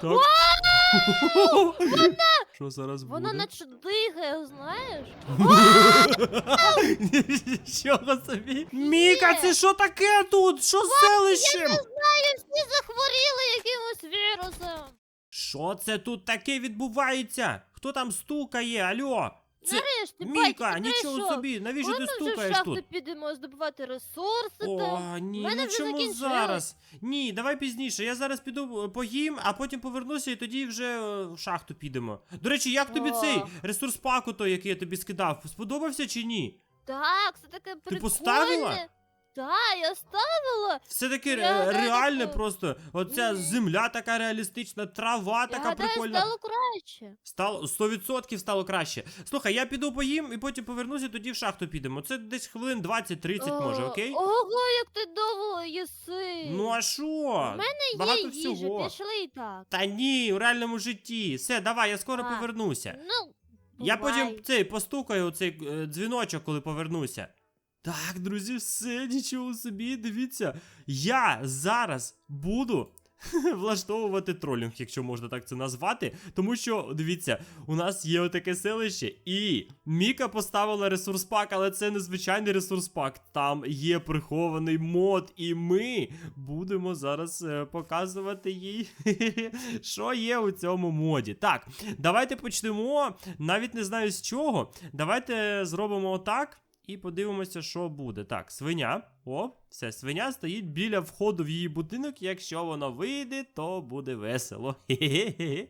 Так. Що зараз буде? Вона наче дихає, знаєш? Нічого собі. Міка, це що таке тут? Що з селищем? Знаю, всі захворіли якимось вірусом. Що це тут таке відбувається? Хто там стукає? Алло? Це Нарешті, Міка, батько нічого прийшов. собі. Навіщо ти Ми вже в стукаєш шахту тут? підемо здобувати ресурси О, там. ні, мене ну вже чому закінчилось. зараз? Ні, давай пізніше. Я зараз піду е, поїм, а потім повернуся і тоді вже е, в шахту підемо. До речі, як тобі О. цей ресурс паку той, який я тобі скидав? Сподобався чи ні? Так, це таке прикольне. поставила? Так, я ставила. Все таки Я реальне просто. Оця Мгм. земля така реалістична, трава Я така гадаю, прикольна. стало краще. Стало 100% стало краще. Слухай, я піду поїм і потім повернуся, тоді в шахту підемо. Це десь хвилин 20-30 може, О, окей? Ого, як ти довго їси. Ну а що? У мене Багато є їжа, всього. пішли і так. Та ні, у реальному житті. Все, давай, я скоро А. повернуся. Ну, Я бувай. потім цей постукаю цей е, дзвіночок, коли повернуся. Так, друзі, все, нічого собі, дивіться. Я зараз буду влаштовувати тролінг, якщо можна так це назвати. Тому що, дивіться, у нас є отаке селище, і Міка поставила ресурс пак, але це не звичайний ресурс пак. Там є прихований мод, і ми будемо зараз е, показувати їй, що є у цьому моді. Так, давайте почнемо. Навіть не знаю з чого. Давайте зробимо отак. І подивимося, що буде. Так, свиня. О, все, свиня стоїть біля входу в її будинок. Якщо вона вийде, то буде весело. Хе-хе-хе.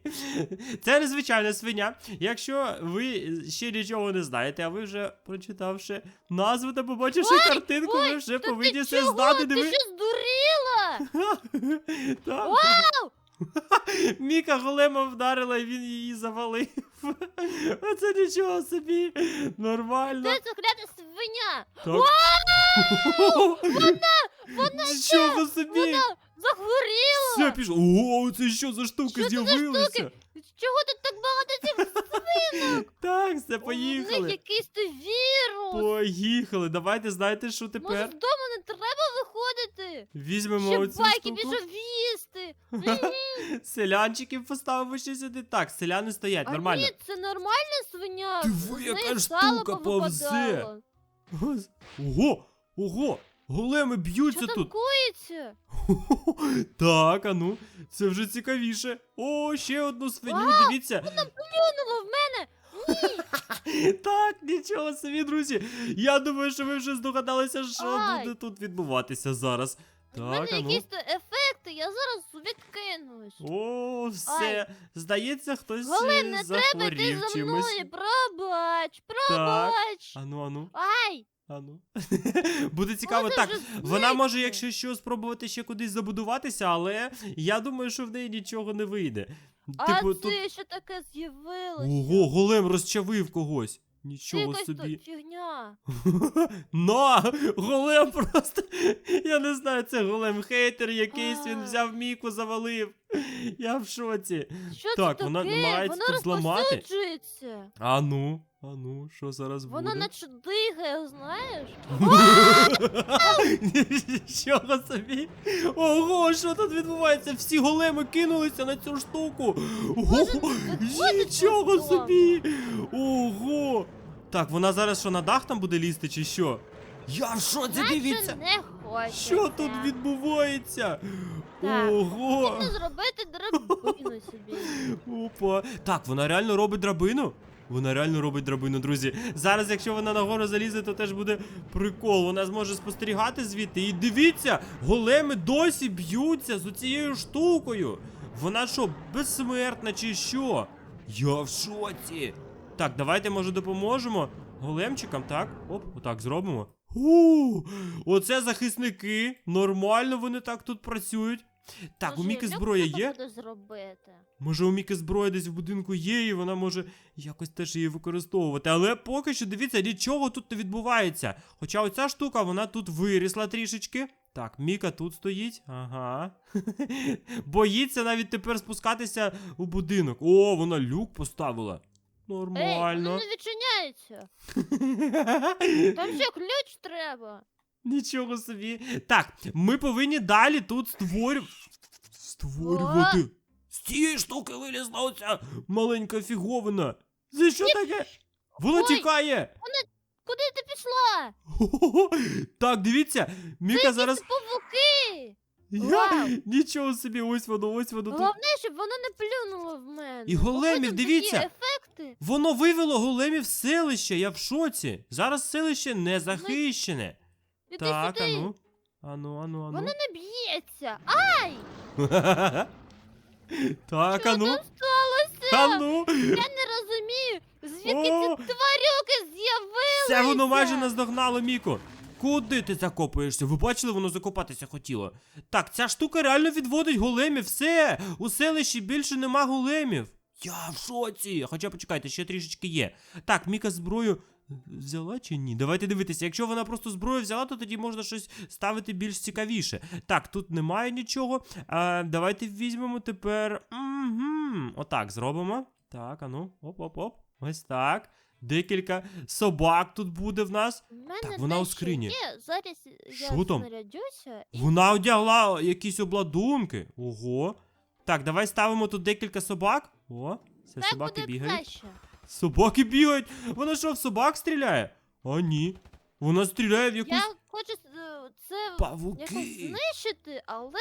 Це незвичайна свиня. Якщо ви ще нічого не знаєте, а ви вже прочитавши назву та побачивши картинку, ви вже повинні все знати. Ти що здуріла? Так. Міка голема вдарила і він її завалив. Оце нічого собі. Нормально. Це клята свиня? Так. Вона Нічого собі. Вона захворіла. Все пішло. О, це що за штуки Що це за з'явилися? штуки? Чого тут так багато цих свинок? Так, все, У них поїхали. якийсь то вірус. Поїхали. Давайте знаєте, що Може, тепер? з дому не треба виходити? Візьмемо Ще оцю байки штуку. пішов їсти. Селянчиків поставимо ще сюди. Так, селяни стоять, А нормально. ні, це нормальна свиня. Диви, З яка штука повзе. повипадало. Ого! Ого! Големи б'ються Що там тут. коїться? Так, а ну, це вже цікавіше. О, ще одну свиню, дивіться. Плюнуло в мене. Так, нічого собі, друзі. Я думаю, що ви вже здогадалися, що Ай. буде тут відбуватися зараз. В мене Так, а ну. якісь то ефекти, я зараз відкинусь. О, все. Здається, хтось е, не треба йти захворів за чимось. мною. Пробач, пробач. Ану, ану, Ай, ану. Буде цікаво. Може Так, вже вона може, звикне. якщо що, спробувати ще кудись забудуватися, але я думаю, що в неї нічого не вийде. А типу, це що таке з'явилося? Ого, голем розчавив когось. Це Нічого якась собі. то фігня. На! Голем просто. Я не знаю, це голем хейтер якийсь, він А. взяв міку, завалив. Я в шоці. Що Так, це вона таке? намагається Вона тут зламати. розповсюджується. А ну, а ну, що зараз Вона буде? наче дихає, знаєш? Нічого собі. Ого, що тут відбувається? Всі големи кинулися на цю штуку. Ого, виходить нічого собі. Ого. Так, вона зараз що на дах там буде лізти, чи що? Я в шоці, Наче дивіться. не хоче. Що тут відбувається? Так, Ого! Можна зробити драбину собі. Опа. Так, вона реально робить драбину? Вона реально робить драбину, друзі. Зараз, якщо вона нагору залізе, то теж буде прикол. Вона зможе спостерігати звідти. І дивіться, големи досі б'ються з оцією штукою. Вона що, безсмертна чи що? Я в шоці. Так, давайте, може, допоможемо големчикам, так? Оп, отак зробимо. У, оце захисники. Нормально вони так тут працюють. Так, у Міки як зброя є? буде зробити? Може, у Міки зброя десь в будинку є, і вона може якось теж її використовувати. Але поки що, дивіться, нічого тут не відбувається. Хоча оця штука, вона тут вирісла трішечки. Так, Міка тут стоїть. Ага. Боїться навіть тепер спускатися у будинок. О, вона люк поставила. Ей, воно Нормально. не відчиняється. Там ще ключ треба. Нічого собі. Так, ми повинні далі тут створю... створювати З цієї штуки вилізла оця маленька фіговина. Це що таке? Вона Ой. тікає. Куди ти пішла? Хо-хо-хо. Так, дивіться, Міка зараз. Павуки! Я... Вау. Нічого собі, ось воно, ось воно тут. Головне, щоб воно не плюнуло в мене. І големів, такі дивіться. ефекти. Воно вивело големів з селища, я в шоці. Зараз селище не захищене. Іди Так, сюди. ану. Ану, ану, ану. Воно не б'ється. Ай! так, Що ану. там сталося? Ану. Я не розумію. Звідки О. ці тварюки з'явилися? Все, воно майже наздогнало Міку. Куди ти закопуєшся? Ви бачили, воно закопатися хотіло. Так, ця штука реально відводить големів. Все, у селищі більше нема големів. Я в шоці. Хоча почекайте, ще трішечки є. Так, Міка зброю взяла чи ні? Давайте дивитися. Якщо вона просто зброю взяла, то тоді можна щось ставити більш цікавіше. Так, тут немає нічого. А, давайте візьмемо тепер. Угу. Отак зробимо. Так, ану. Оп-оп-оп. Ось так. Декілька собак тут буде в нас. Мене Так, вона у скрині. Є. Зараз я Що там? і Вона одягла якісь обладунки. Ого. Так, давай ставимо тут декілька собак. О, це собаки бігають. краще. Собаки бігають. Вона що, в собак стріляє? А ні. Вона стріляє в якусь Я хочу е, це якось павуки. знищити, але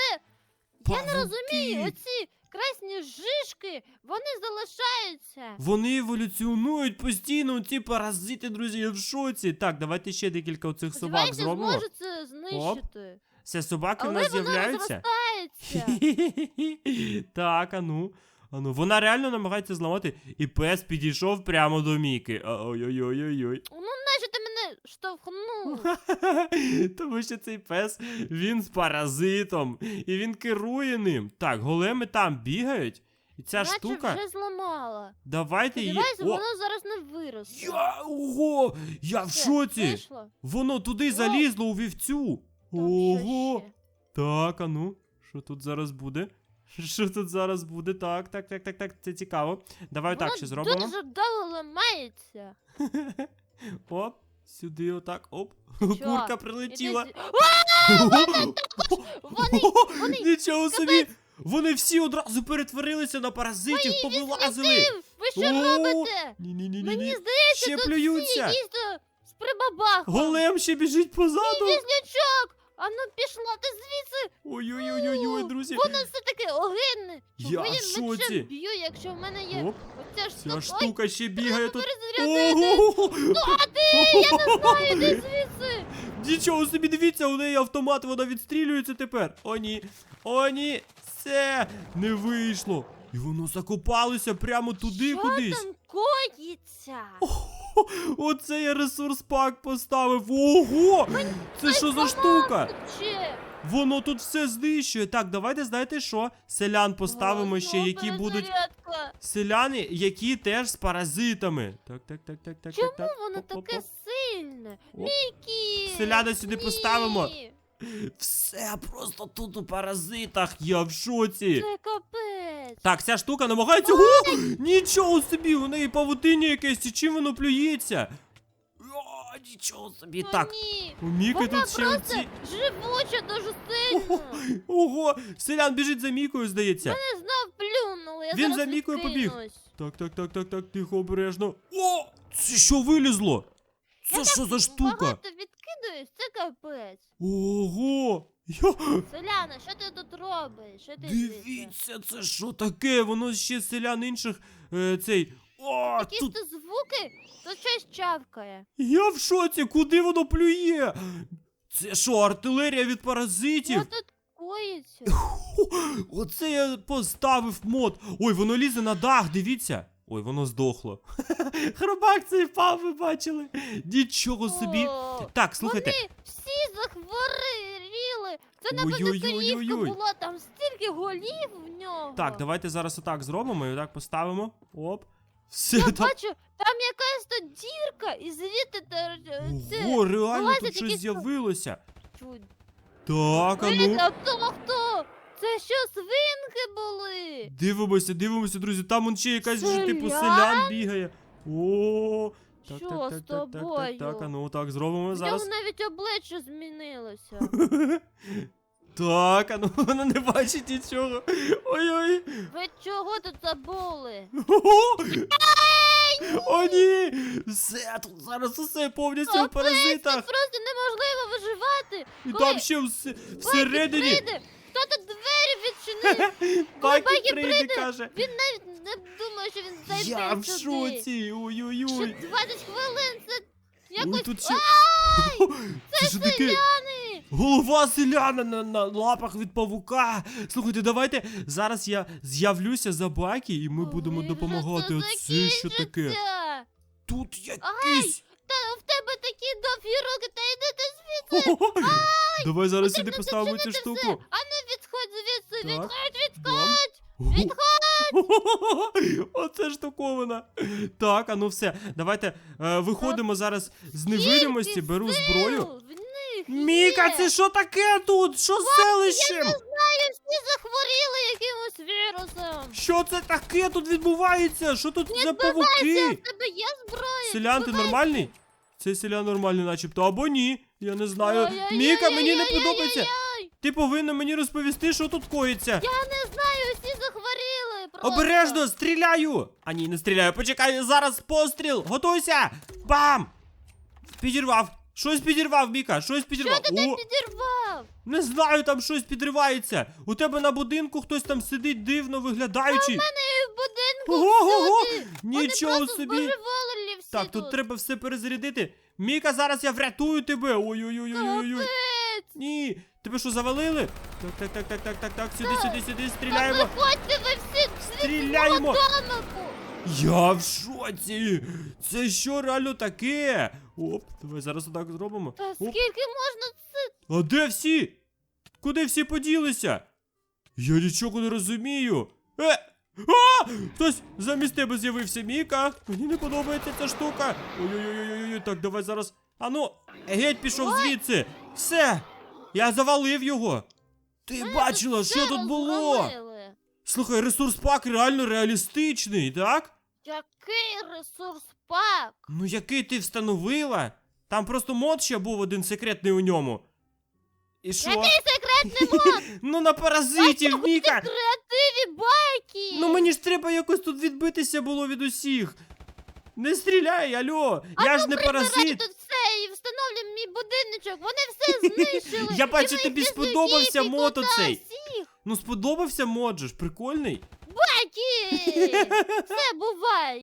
Павуки. я не розумію, оці красні жишки, вони залишаються. Вони еволюціонують постійно, ці паразити, друзі, я в шоці. Так, давайте ще декілька оцих собак Сподіваюся, зробимо. зможу це знищити. Все, собаки в Але нас воно з'являються. розростається. так, ану. Ану, вона реально намагається зламати, і пес підійшов прямо до Міки. Ой-ой-ой-ой-ой. Ну, нащо ти мене штовхнув? Тому що цей пес він з паразитом, і він керує ним. Так, големи там бігають, і ця Наче штука. вже зламала. Давайте її. Сподіваюся, воно зараз не виросте. я, ого! Я в Все, шоці! вийшло? Воно туди О! залізло у вівцю. Там Ого! ще? Так, а ну, що тут зараз буде? Що тут зараз буде? Так, так, так, так, так, це цікаво. Давай так ще зробимо. Дуже довго ламається. Оп, сюди, отак, оп. Курка прилетіла. Вони, вони, Нічого собі! Вони всі одразу перетворилися на паразитів, повилазили. Ви що О, робите? Ні-ні-ні. Мені здається, Ще тут всі плюються. дійсно з прибабахом. Голем ще біжить позаду. Візнячок! А ну пішла ти звідси! Ой-ой-ой-ой, друзі. Воно все таки огидне! Я в шоці. б'ю, якщо в мене є Оп, оця ця штука. Ой, штука ще бігає тут. Ого! А ти, я не знаю, іди звідси! Нічого собі дивіться, у неї автомат, вона відстрілюється тепер. О, ні. О, ні. Все не вийшло. І воно закопалося прямо туди що кудись. там коїться? Хо, Оце я ресурс пак поставив. Ого! Це що за штука? Воно тут все знищує. Так, давайте знаєте що? Селян поставимо ще, які будуть. Селяни, які теж з паразитами. Так, так, так, так, так. Чому так, так. воно Оп, оп, таке оп. сильне? Мікі! Селяна сюди ні. поставимо. Все просто тут у паразитах. Я в шоці. Це капець. Так, ця штука намагається. О! Нічого собі! У неї павутиння якесь, і чим воно плюється? О, нічого собі. О, Так, ні. у Міки Вона тут ще просто ці. живуча дуже сильно. Ого, селян біжить за Мікою, здається. Не знав, плюнули. Я Він зараз за Мікою побіг. відкинусь. Так, так, так, так, так, тихо, обережно. О! Це що вилізло? Це що за штука? Багато капець. Ого! Я... Селяна, що ти тут робиш? Що ти звідси? Дивіться, це що таке? Воно ще селян інших. Е, цей. О, Якісь тут тут звуки, то щось чавкає. Я в шоці, куди воно плює? Це що, артилерія від паразитів? Що тут коїться? Оце я поставив мод. Ой, воно лізе на дах, дивіться. Ой, воно здохло. Хробак цей впав, ви бачили. Нічого собі. О, Так, слухайте. Вони всі захворіли. Це, напевно, Ой-ой-ой-ой-ой. корівка була, там стільки голів в нього. Так, давайте зараз отак зробимо і отак поставимо. Оп. Все Я там. бачу, там якась то дірка, і звідти та- це... Ого, реально вилазять тут щось якісь- з'явилося. Чудо. Так, а Блін, ну. а хто хто? Це що, свинки були? Дивимося, дивимося, друзі. Там он ще якась же типу Селян? селян бігає. О, так, Що так, з так, так, так, так, тобою? так, а ну так зробимо зараз. нього навіть обличчя змінилося. Так, а ну вона не бачить нічого. Ой-ой. Ви чого тут забули? Ого! О, ні! Все, тут зараз усе повністю в Капець, паразитах. Тут просто неможливо виживати. І коли там ще вс- всередині. прийде, Хто тут двері відчинив? Бакі Бакі прийде, каже. Він навіть не думає, що він зайде Я в сюди. шоці. Ще Ой-ой-ой. 20 хвилин, це якось тут ще... Це що таке? селяни. Голова селяна на, на лапах від павука. Слухайте, давайте зараз я з'явлюся за баки і ми будемо вже допомагати. це Оце що таке? закінчиться? Тут якийсь. Та в тебе такі довгі руки, та йди ти звідси. Ой, Давай зараз сюди Потрібно поставимо цю штуку. А ну відходь звідси, Так. відходь, Бам. відходь. Оце штукована. Так, а ну все. Давайте е, виходимо зараз з невидимості, беру зброю. Міка, це що таке тут? Що з Я селищем? не знаю, всі захворіли якимось вірусом. Що це таке тут відбувається? Що тут за Це павуки? тебе є зброя. Селян, ти нормальний? Цей селян нормальний, начебто, або ні. Я не знаю. Ой-ой-ой-ой-ой-ой-ой. Міка, мені не подобається. Ти повинна мені розповісти, що тут коїться. Я не знаю, всі захворіли. Просто. Обережно, стріляю! А ні, не стріляю. Почекай, зараз постріл. Готуйся! Бам! Підірвав. Щось підірвав, Міка, щось підірвав. Що ти там О, підірвав? не знаю, там щось підривається. У тебе на будинку хтось там сидить дивно виглядаючи. І в будинку Ого-го! всюди. Нічого Вони просто собі. збожеволілі всі Так, тут треба все перезарядити. Міка, зараз я врятую тебе. Ой-ой-ой-ой-ой. Капець. Ні. Тебе що, завалили? Так, так, так, так, так, так, так, сюди, сюди, сюди, Так стріляємо. виходьте ви всі Стріляємо. домику. Я в шоці! Це що реально таке? Оп, давай зараз отак зробимо. Та Оп. скільки можна це? А де всі? Куди всі поділися? Я нічого не розумію. Е! А! Хтось замість тебе з'явився Міка. Мені не подобається ця штука. Ой-ой-ой-ой, так, давай зараз. Ану, геть пішов звідси. Все! Я завалив його. Ти бачила, що тут було? Слухай, ресурс пак реально реалістичний, так? Який ресурс пак? Ну який ти встановила? Там просто мод ще був один секретний у ньому. І що? Який секретний мод? Ну на паразитів, Міка! Креативі байки! Ну мені ж треба якось тут відбитися було від усіх. Не стріляй, алло! я ж не Прибирай паразит! тут все і встановлюємо мій будиночок. Вони все знищили. Я бачу, тобі сподобався мод оцей. всіх. Ну сподобався Моджеш, ж, прикольний. Баті! Все, бувай.